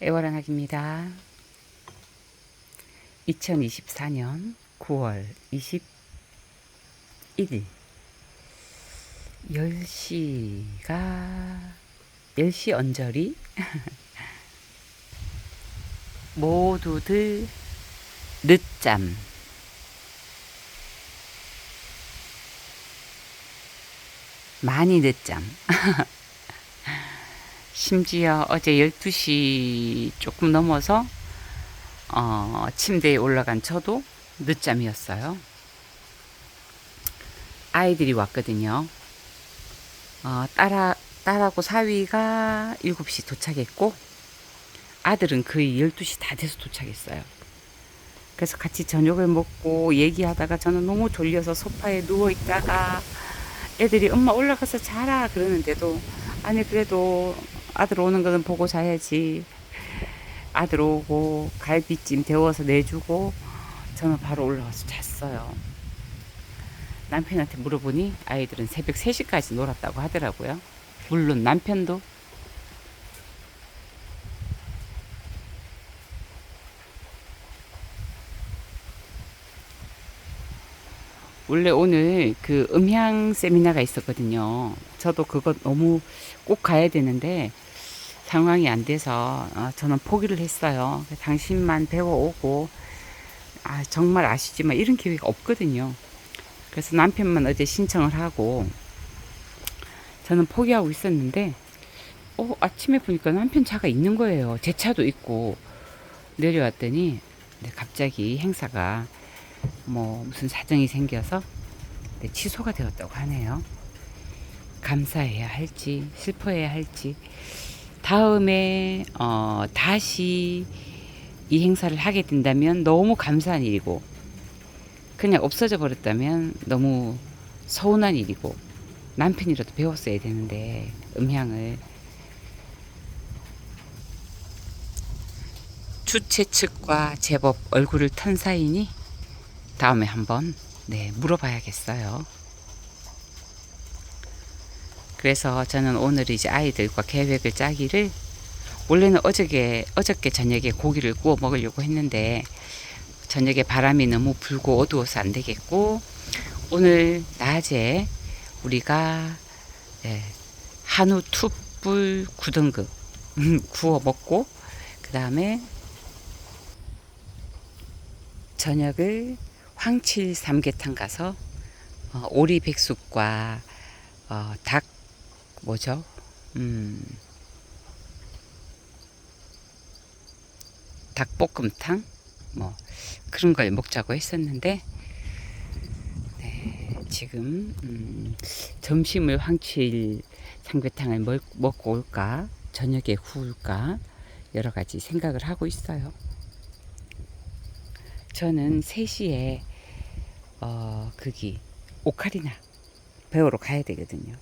애월한학입니다. 2024년 9월 21일 10시가 10시 언저리? 모두들 늦잠. 많이 늦잠 심지어 어제 12시 조금 넘어서 어, 침대에 올라간 저도 늦잠이었어요. 아이들이 왔거든요. 어, 딸아, 딸하고 사위가 7시 도착했고, 아들은 거의 12시 다 돼서 도착했어요. 그래서 같이 저녁을 먹고 얘기하다가 저는 너무 졸려서 소파에 누워 있다가 애들이 엄마 올라가서 자라 그러는데도 아니 그래도 아들 오는 거는 보고 자야지. 아들 오고 갈비찜 데워서 내주고 저는 바로 올라가서 잤어요. 남편한테 물어보니 아이들은 새벽 3시까지 놀았다고 하더라고요. 물론 남편도 원래 오늘 그 음향 세미나가 있었거든요. 저도 그거 너무 꼭 가야 되는데 상황이 안 돼서 어, 저는 포기를 했어요. 당신만 배워오고 아, 정말 아시지만 이런 기회가 없거든요. 그래서 남편만 어제 신청을 하고 저는 포기하고 있었는데 어, 아침에 보니까 남편 차가 있는 거예요. 제 차도 있고 내려왔더니 네, 갑자기 행사가 뭐 무슨 사정이 생겨서 네, 취소가 되었다고 하네요. 감사해야 할지 슬퍼해야 할지 다음에 어, 다시 이 행사를 하게 된다면 너무 감사한 일이고 그냥 없어져 버렸다면 너무 서운한 일이고 남편이라도 배웠어야 되는데 음향을 주최 측과 제법 얼굴을 턴 사이니 다음에 한번 네, 물어봐야겠어요. 그래서 저는 오늘 이제 아이들과 계획을 짜기를 원래는 어저께 어저께 저녁에 고기를 구워 먹으려고 했는데 저녁에 바람이 너무 불고 어두워서 안 되겠고 오늘 낮에 우리가 예, 한우 툭불 9등급 구워 먹고 그 다음에 저녁을 황칠 삼계탕 가서 어, 오리 백숙과 어, 닭 뭐죠? 음, 닭볶음탕 뭐 그런 걸 먹자고 했었는데 네, 지금 음, 점심을 황칠 삼계탕을 먹, 먹고 올까 저녁에 구울까 여러 가지 생각을 하고 있어요. 저는 3시에 어, 거기 오카리나 배우러 가야 되거든요.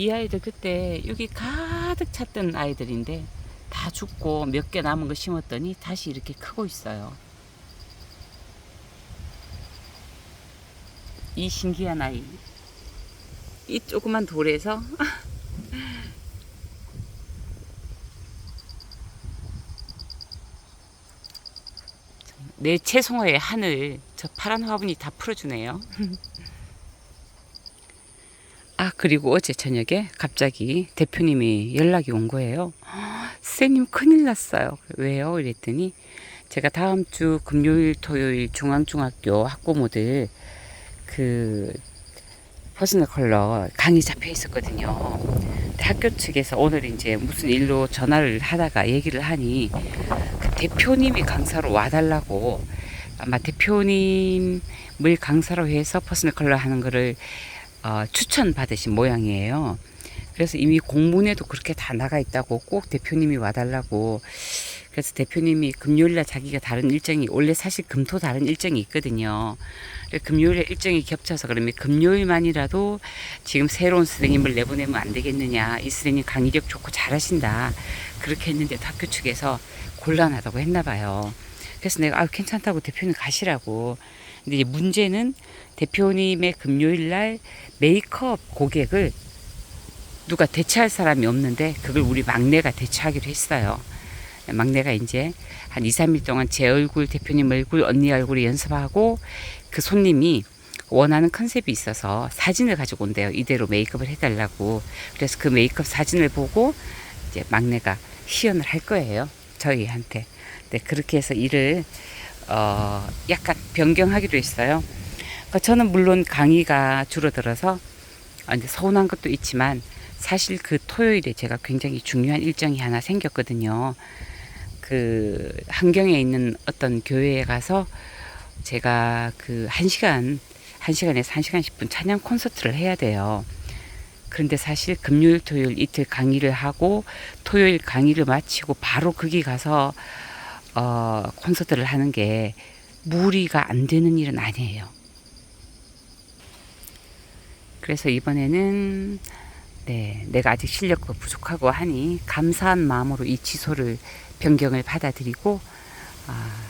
이 아이들 그때 여기 가득 찼던 아이들인데 다 죽고 몇 개 남은 거 심었더니 다시 이렇게 크고 있어요. 이 신기한 아이. 이 조그만 돌에서 내 채송어의 하늘 저 파란 화분이 다 풀어주네요. 아 그리고 어제 저녁에 갑자기 대표님이 연락이 온 거예요. 선생님 큰일 났어요. 왜요? 이랬더니 제가 다음 주 금요일 토요일 중앙중학교 학부모들 그 퍼스널 컬러 강의 잡혀 있었거든요. 학교 측에서 오늘 이제 무슨 일로 전화를 하다가 얘기를 하니 그 대표님이 강사로 와달라고 아마 대표님을 강사로 해서 퍼스널 컬러 하는 거를 어, 추천 받으신 모양이에요. 그래서 이미 공문에도 그렇게 다 나가 있다고 꼭 대표님이 와달라고. 그래서 대표님이 금요일날 자기가 다른 일정이 원래 사실 금토 다른 일정이 있거든요. 금요일에 일정이 겹쳐서 그러면 금요일만이라도 지금 새로운 선생님을 내보내면 안 되겠느냐. 이 선생님 강의력 좋고 잘하신다. 그렇게 했는데 학교 측에서 곤란하다고 했나 봐요. 그래서 내가 아 괜찮다고 대표님 가시라고. 근데 문제는 대표님의 금요일 날 메이크업 고객을 누가 대체할 사람이 없는데 그걸 우리 막내가 대체하기로 했어요. 막내가 이제 한 2, 3일 동안 제 얼굴, 대표님 얼굴, 언니 얼굴을 연습하고 그 손님이 원하는 컨셉이 있어서 사진을 가지고 온대요. 이대로 메이크업을 해달라고. 그래서 그 메이크업 사진을 보고 이제 막내가 희연을 할 거예요. 저희한테. 네, 그렇게 해서 일을 어, 약간 변경하기로 했어요. 그러니까 저는 물론 강의가 줄어들어서 아, 이제 서운한 것도 있지만 사실 그 토요일에 제가 굉장히 중요한 일정이 하나 생겼거든요. 그 한경에 있는 어떤 교회에 가서 제가 그 한 시간 한 시간에서 한 시간 10분 찬양 콘서트를 해야 돼요. 그런데 사실 금요일 토요일 이틀 강의를 하고 토요일 강의를 마치고 바로 거기 가서 어 콘서트를 하는 게 무리가 안 되는 일은 아니에요. 그래서 이번에는 네, 내가 아직 실력도 부족하고 하니 감사한 마음으로 이 취소를 변경을 받아들이고 아,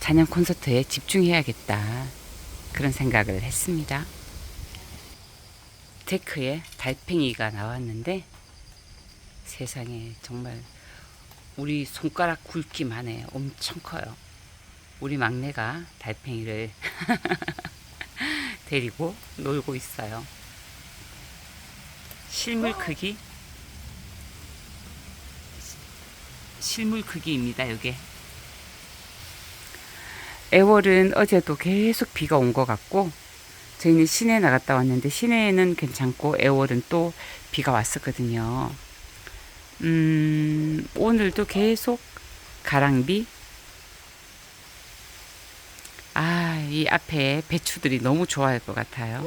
찬양 콘서트에 집중해야겠다 그런 생각을 했습니다. 테크에 달팽이가 나왔는데 세상에 정말 우리 손가락 굵기만 해 엄청 커요. 우리 막내가 달팽이를 데리고 놀고 있어요. 실물 크기 실물 크기입니다. 이게 애월은 어제도 계속 비가 온 것 같고 저희는 시내 나갔다 왔는데 시내에는 괜찮고 애월은 또 비가 왔었거든요. 음, 오늘도 계속 가랑비. 아, 이 앞에 배추들이 너무 좋아할 것 같아요.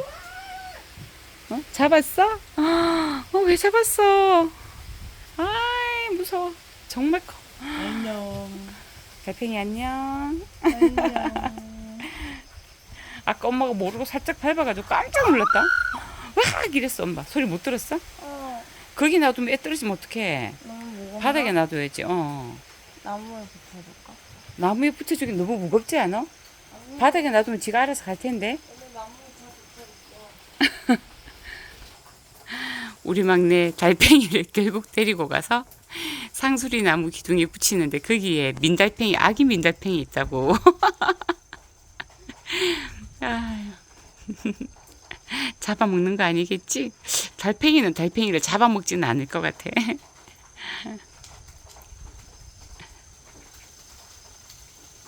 어? 잡았어? 어, 왜 잡았어? 아이, 무서워. 정말 커. 안녕. 달팽이 안녕. 안녕. 아까 엄마가 모르고 살짝 밟아가지고 깜짝 놀랐다. 와! 이랬어, 엄마. 소리 못 들었어? 어, 거기 놔두면 애 떨어지면 어떡해. 바닥에 놔둬야지, 어. 나무에 붙여줄까? 나무에 붙여주기 너무 무겁지 않아? 바닥에 놔두면 지가 알아서 갈 텐데. 우리 막내 달팽이를 결국 데리고 가서 상수리 나무 기둥에 붙이는데 거기에 민달팽이, 아기 민달팽이 있다고. 잡아먹는 거 아니겠지? 달팽이는 달팽이를 잡아먹지는 않을 것 같아.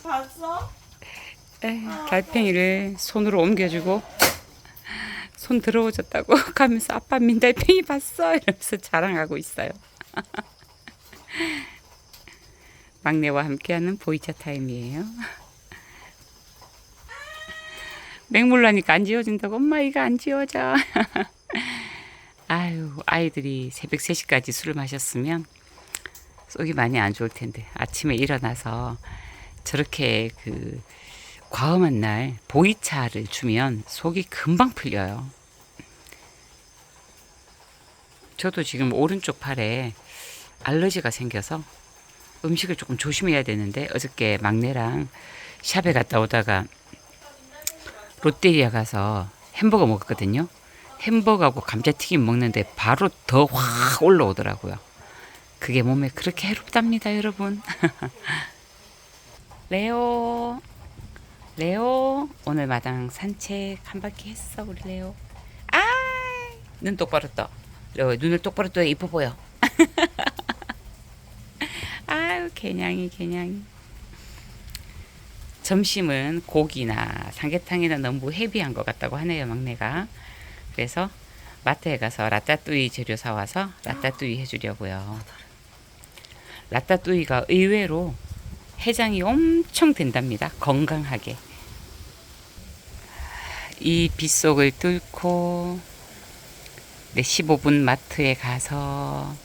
봤어? 에이, 달팽이를 손으로 옮겨주고 손 더러워졌다고 가면서 아빠 민달팽이 봤어 이러면서 자랑하고 있어요. 막내와 함께하는 보이차 타임이에요. 맹물라니까 안 지워진다고 엄마 이거 안 지워져. 아유 아이들이 새벽 3시까지 술을 마셨으면 속이 많이 안 좋을 텐데 아침에 일어나서 저렇게 그 과음한 날 보이차를 주면 속이 금방 풀려요. 저도 지금 오른쪽 팔에 알러지가 생겨서 음식을 조금 조심해야 되는데 어저께 막내랑 샵에 갔다 오다가 롯데리아 가서 햄버거 먹었거든요. 햄버거하고 감자튀김 먹는데 바로 더 확 올라오더라고요. 그게 몸에 그렇게 해롭답니다, 여러분. 레오, 레오, 오늘 마당 산책 한 바퀴 했어, 우리 레오. 아, 눈 똑바로 떠. 레오, 눈을 똑바로 떠야 이뻐 보여. 아유, 개냥이, 개냥이. 점심은 고기나 삼계탕이나 너무 헤비한 것 같다고 하네요, 막내가. 그래서 마트에 가서 라따뚜이 재료 사와서 라따뚜이 해주려고요. 라따뚜이가 의외로 해장이 엄청 된답니다. 건강하게. 이 빗속을 뚫고 내 15분 마트에 가서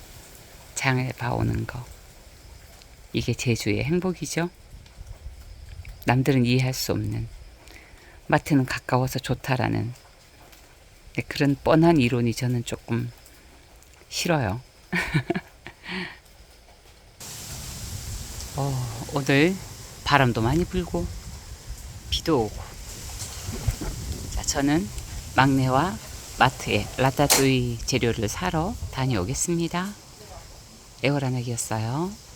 장을 봐오는 거. 이게 제주의 행복이죠. 남들은 이해할 수 없는 마트는 가까워서 좋다라는 네, 그런 뻔한 이론이 저는 조금 싫어요. 어, 오늘 바람도 많이 불고 비도 오고 자 저는 막내와 마트에 라따뚜이 재료를 사러 다녀오겠습니다. 애월한학이었어요.